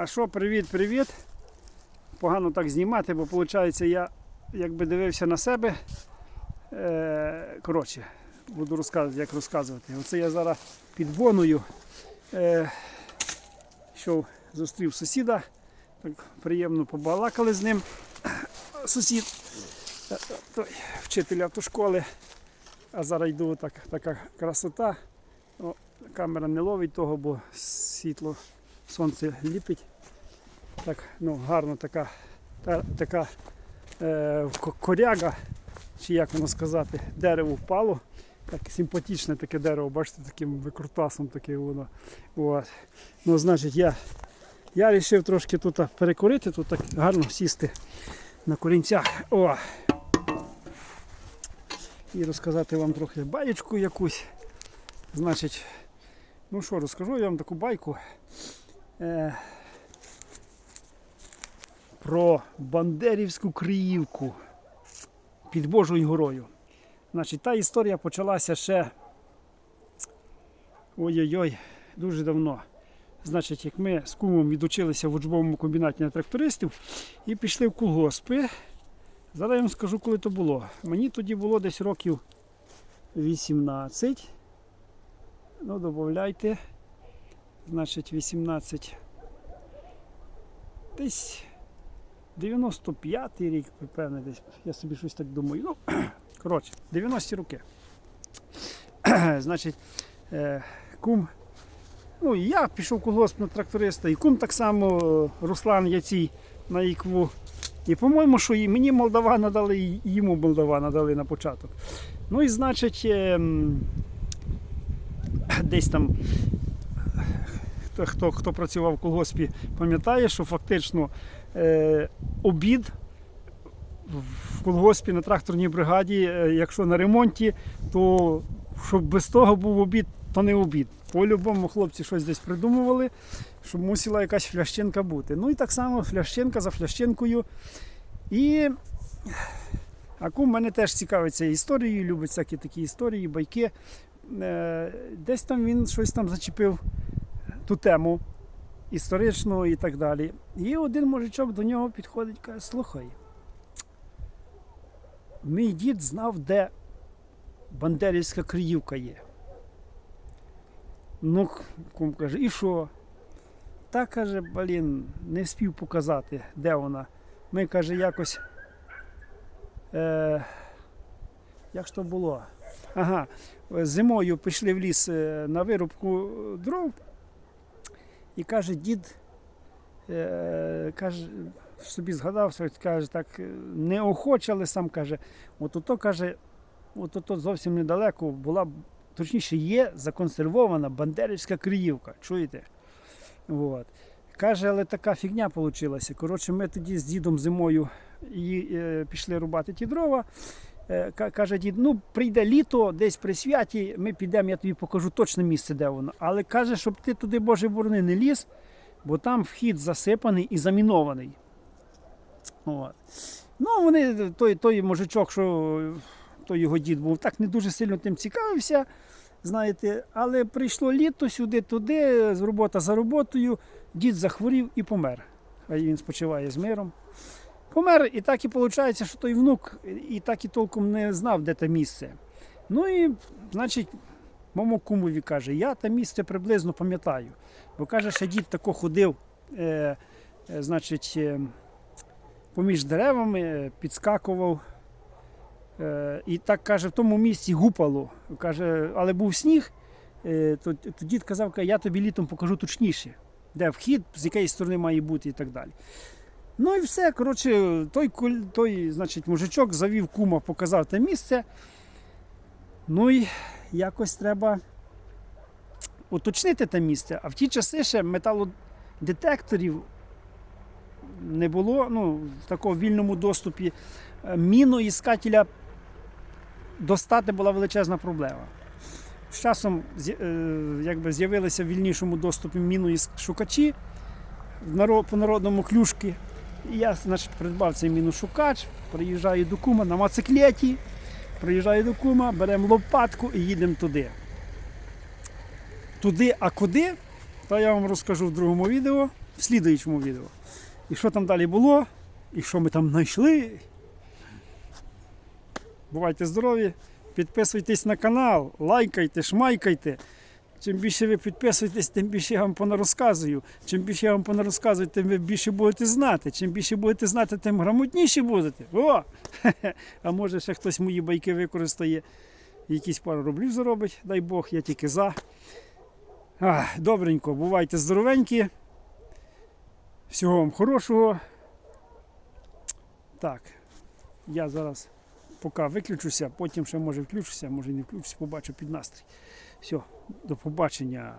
А що, привіт-привіт. Погано так знімати, бо виходить, я якби дивився на себе. Е, коротше, буду розказувати, як розказувати. Оце я зараз під Боною е, йшов, зустрів сусіда. Так приємно побалакали з ним. Сусід, е, той, вчитель автошколи. А зараз йду так, така красота. О, камера не ловить того, бо світло сонце ліпить. Так, ну, гарно така, та, така е, коряга, чи як воно сказати, дерево впало. Так симпатичне таке дерево, бачите, таким викрутасом таке воно. От. Ну, значить, я, я вирішив трошки тут перекурити, тут так гарно сісти на корінцях. О! І розказати вам трохи баєчку якусь. Значить, ну що, розкажу я вам таку байку. Е, про Бандерівську Криївку під Божою горою. Значить, та історія почалася ще ой-ой-ой, дуже давно. Значить, як ми з кумом відучилися в учбовому комбінаті на трактористів і пішли в колгоспи. Зараз я вам скажу, коли то було. Мені тоді було десь років 18. Ну, додавайте. Значить, 18. Десь 95-й рік, певне, десь. Я собі щось так думаю. Ну, коротше, 90-ті роки. Значить, е, кум. Ну, я пішов колгосп на тракториста, і кум так само е, Руслан Яцій на ікву. І, по-моєму, що і мені Молдавана дали, і йому Молдавана дали на початок. Ну і значить, ем, десь там хто, хто, працював в колгоспі, пам'ятає, що фактично е, обід в колгоспі на тракторній бригаді, е, якщо на ремонті, то щоб без того був обід, то не обід. По-любому хлопці щось десь придумували, щоб мусила якась флящинка бути. Ну і так само флящинка за флящинкою. І а кум мене теж цікавиться історією, любить всякі такі історії, байки. Е, Десь там він щось там зачепив ту тему історичну і так далі. І один мужичок до нього підходить і каже, слухай. Мій дід знав, де Бандерівська Криївка є. Ну, кум каже, і що? Та каже, блін, не спів показати, де вона. Ми, каже, якось. Е, як то було? Ага, зимою пішли в ліс е, на вирубку дров. І каже, дід е, каже, собі згадав, каже, так е, неохоче, але сам каже, от ото каже, от ото зовсім недалеко була, точніше, є законсервована Бандерівська Криївка. Чуєте? От. Каже, але така фігня вийшла. Коротше, ми тоді з дідом зимою і, е, пішли рубати ті дрова. Е, ка- Каже дід, ну прийде літо, десь при святі, ми підемо, я тобі покажу точне місце, де воно. Але каже, щоб ти туди, Боже борони, не ліз, бо там вхід засипаний і замінований. От. Ну, вони, той, той мужичок, що той його дід був, так не дуже сильно тим цікавився. Знаєте, але прийшло літо сюди, туди, з робота за роботою, дід захворів і помер. Хай він спочиває з миром. Помер, і так і виходить, що той внук і так і толком не знав, де те місце. Ну і, значить, моєму кумові каже, я те місце приблизно пам'ятаю. Бо каже, що дід тако ходив, е, е, значить, е, поміж деревами, е, підскакував. Е, і так каже, в тому місці гупало. Каже, але був сніг, е, то, то дід казав, я тобі літом покажу точніше, де вхід, з якої сторони має бути і так далі. Ну і все. Коротше, той, той значить, мужичок завів кума, показав те місце. Ну і якось треба уточнити те місце. А в ті часи ще металодетекторів не було ну, в такому вільному доступі. Е, Міноіскателя достати була величезна проблема. З часом е, якби з'явилися в вільнішому доступі міноіскшукачі по народному клюшки. Я значить, придбав цей міношукач, приїжджаю до кума на мотоциклеті, приїжджаю до кума, беремо лопатку і їдемо туди. Туди, а куди? То я вам розкажу в другому відео. в слідуючому відео. І що там далі було, і що ми там знайшли. Бувайте здорові, підписуйтесь на канал, лайкайте, шмайкайте. Чим більше ви підписуєтесь, тим більше я вам понарозказую. Чим більше я вам понарозказую, тим ви більше будете знати. Чим більше будете знати, тим грамотніші будете. О! А може ще хтось мої байки використає, якісь пару рублів заробить, дай Бог, я тільки за. Ах, добренько, бувайте здоровенькі. Всього вам хорошого. Так, я зараз поки виключуся, потім ще може включуся, може і не включуся, побачу під настрій. Все, до побачення.